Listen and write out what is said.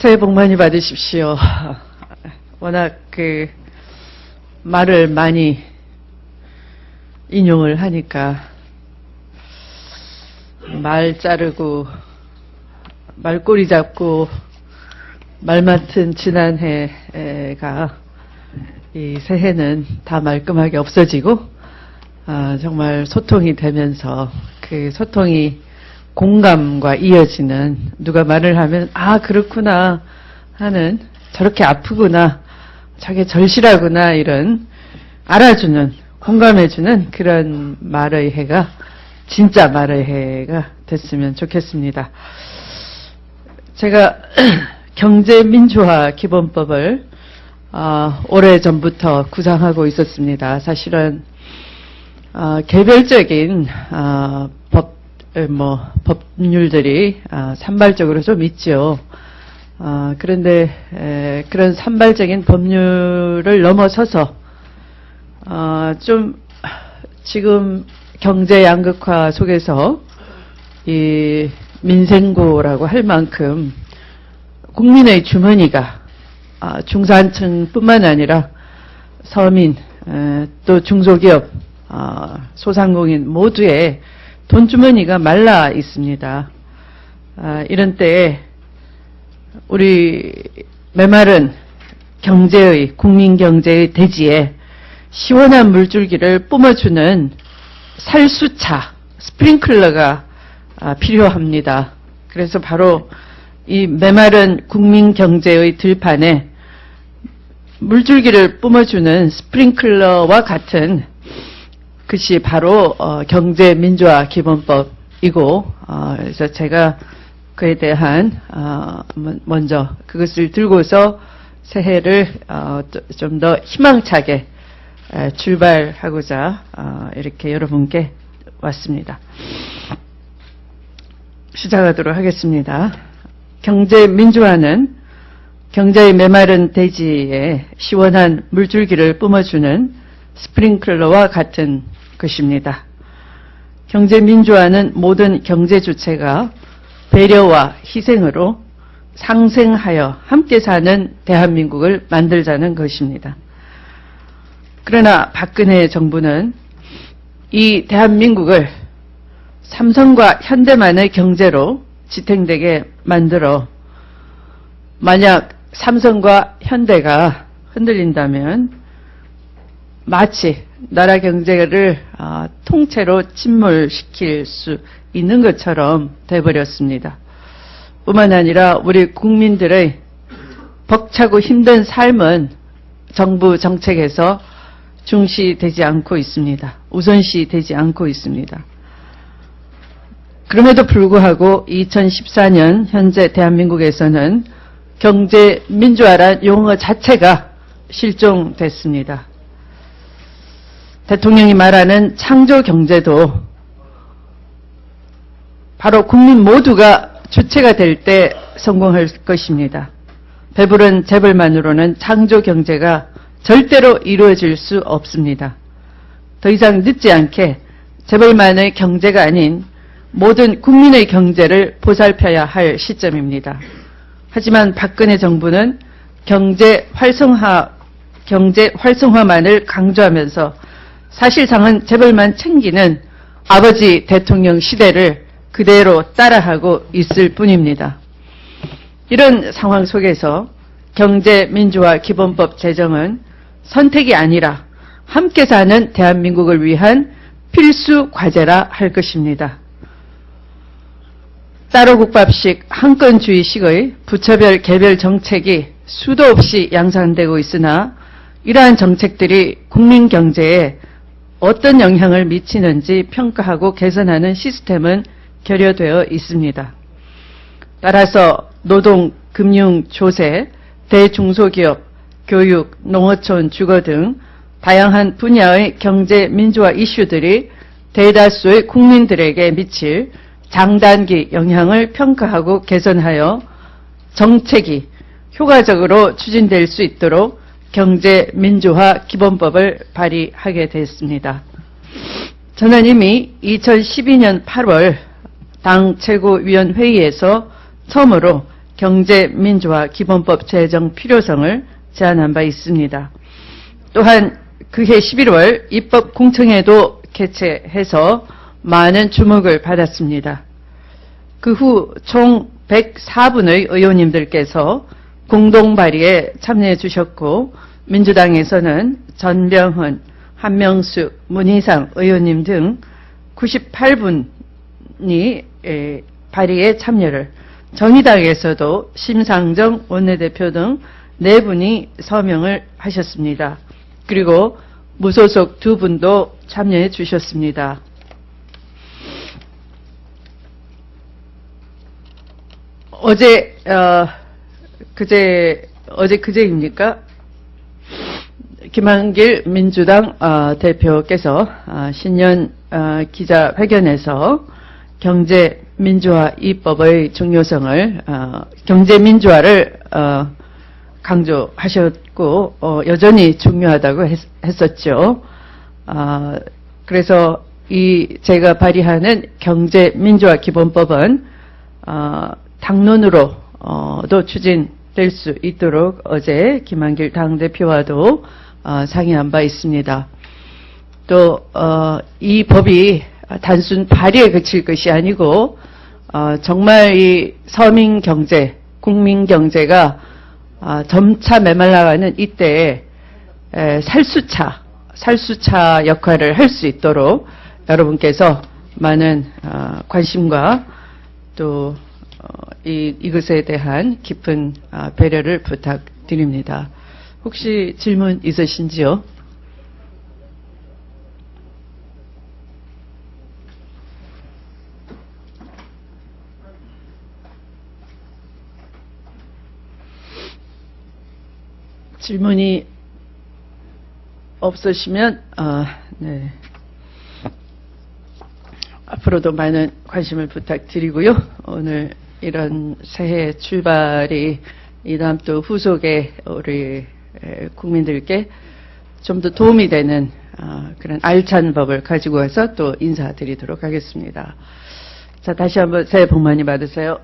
새해 복 많이 받으십시오. 워낙 그 말을 많이 인용을 하니까 말 자르고 말꼬리 잡고 말 맡은 지난해가 이 새해는 다 말끔하게 없어지고 아, 정말 소통이 되면서 그 소통이 공감과 이어지는 누가 말을 하면 아 그렇구나 하는 저렇게 아프구나 저게 절실하구나 이런 알아주는 공감해주는 그런 말의 해가 진짜 말의 해가 됐으면 좋겠습니다. 제가 경제민주화 기본법을 아, 오래 전부터 구상하고 있었습니다. 사실은 아, 개별적인 아, 법, 에, 뭐 법률들이 아, 산발적으로 좀 있죠. 아, 그런데 에, 그런 산발적인 법률을 넘어서서 아, 좀 지금 경제 양극화 속에서 이 민생고라고 할 만큼 국민의 주머니가 아, 중산층뿐만 아니라 서민 에, 또 중소기업 아, 소상공인 모두의 돈 주머니가 말라 있습니다. 아, 이런 때에 우리 메마른 경제의 국민 경제의 대지에 시원한 물줄기를 뿜어주는 살수차 스프링클러가 아, 필요합니다. 그래서 바로 이 메마른 국민 경제의 들판에 물줄기를 뿜어주는 스프링클러와 같은 것이 바로 어, 경제 민주화 기본법이고 어, 그래서 제가 그에 대한 어, 먼- 먼저 그것을 들고서 새해를 어, 좀 더 희망차게 에, 출발하고자 어, 이렇게 여러분께 왔습니다. 시작하도록 하겠습니다. 경제 민주화는 경제의 메마른 대지에 시원한 물줄기를 뿜어주는 스프링클러와 같은 것입니다. 경제 민주화는 모든 경제 주체가 배려와 희생으로 상생하여 함께 사는 대한민국을 만들자는 것입니다. 그러나 박근혜 정부는 이 대한민국을 삼성과 현대만의 경제로 지탱되게 만들어 만약 삼성과 현대가 흔들린다면 마치 나라 경제를 아, 통째로 침몰시킬 수 있는 것처럼 돼버렸습니다. 뿐만 아니라 우리 국민들의 벅차고 힘든 삶은 정부 정책에서 중시되지 않고 있습니다. 우선시되지 않고 있습니다. 그럼에도 불구하고 2014년 현재 대한민국에서는 경제 민주화란 용어 자체가 실종됐습니다. 대통령이 말하는 창조 경제도 바로 국민 모두가 주체가 될 때 성공할 것입니다. 배부른 재벌만으로는 창조 경제가 절대로 이루어질 수 없습니다. 더 이상 늦지 않게 재벌만의 경제가 아닌 모든 국민의 경제를 보살펴야 할 시점입니다. 하지만 박근혜 정부는 경제 활성화, 경제 활성화만을 강조하면서 사실상은 재벌만 챙기는 아버지 대통령 시대를 그대로 따라하고 있을 뿐입니다. 이런 상황 속에서 경제민주화 기본법 제정은 선택이 아니라 함께 사는 대한민국을 위한 필수 과제라 할 것입니다. 따로 국밥식 한건주의식의 부처별 개별 정책이 수도 없이 양산되고 있으나 이러한 정책들이 국민 경제에 어떤 영향을 미치는지 평가하고 개선하는 시스템은 결여되어 있습니다. 따라서 노동, 금융, 조세, 대중소기업, 교육, 농어촌, 주거 등 다양한 분야의 경제 민주화 이슈들이 대다수의 국민들에게 미칠 장단기 영향을 평가하고 개선하여 정책이 효과적으로 추진될 수 있도록 경제 민주화 기본법을 발의하게 됐습니다. 저는 이미 2012년 8월 당 최고위원회의에서 처음으로 경제민주화 기본법 제정 필요성을 제안한 바 있습니다. 또한 그해 11월 입법 공청회도 개최해서 많은 주목을 받았습니다. 그 후 총 104분의 의원님들께서 공동 발의에 참여해 주셨고 민주당에서는 전병헌, 한명수, 문희상 의원님 등 98분이 발의에 참여를 정의당에서도 심상정 원내대표 등 4분이 서명을 하셨습니다. 그리고 무소속 두 분도 참여해 주셨습니다. 어제 어, 그제 어제 그제입니까? 김한길 민주당 어, 대표께서 어, 신년 어, 기자회견에서 경제 민주화 입법의 중요성을 어, 경제 민주화를 어, 강조하셨고 어, 여전히 중요하다고 했, 했었죠. 어, 그래서 이 제가 발의하는 경제 민주화 기본법은 어, 당론으로 도 추진될 수 있도록 어제 김한길 당대표와도 어, 상의한 바 있습니다. 또, 어, 이 법이 단순 발의에 그칠 것이 아니고, 어, 정말 이 서민 경제, 국민 경제가 아, 점차 메말라가는 이때에 에, 살수차, 살수차 역할을 할 수 있도록 여러분께서 많은 어, 관심과 또 어, 이, 이것에 대한 깊은 아, 배려를 부탁드립니다. 혹시 질문 있으신지요? 질문이 없으시면 아, 네. 앞으로도 많은 관심을 부탁드리고요. 오늘 이런 새해 출발이 이 다음 또 후속에 우리 에, 국민들께 좀 더 도움이 되는 아, 그런 알찬 법을 가지고 와서 또 인사드리도록 하겠습니다. 자, 다시 한번 새해 복 많이 받으세요.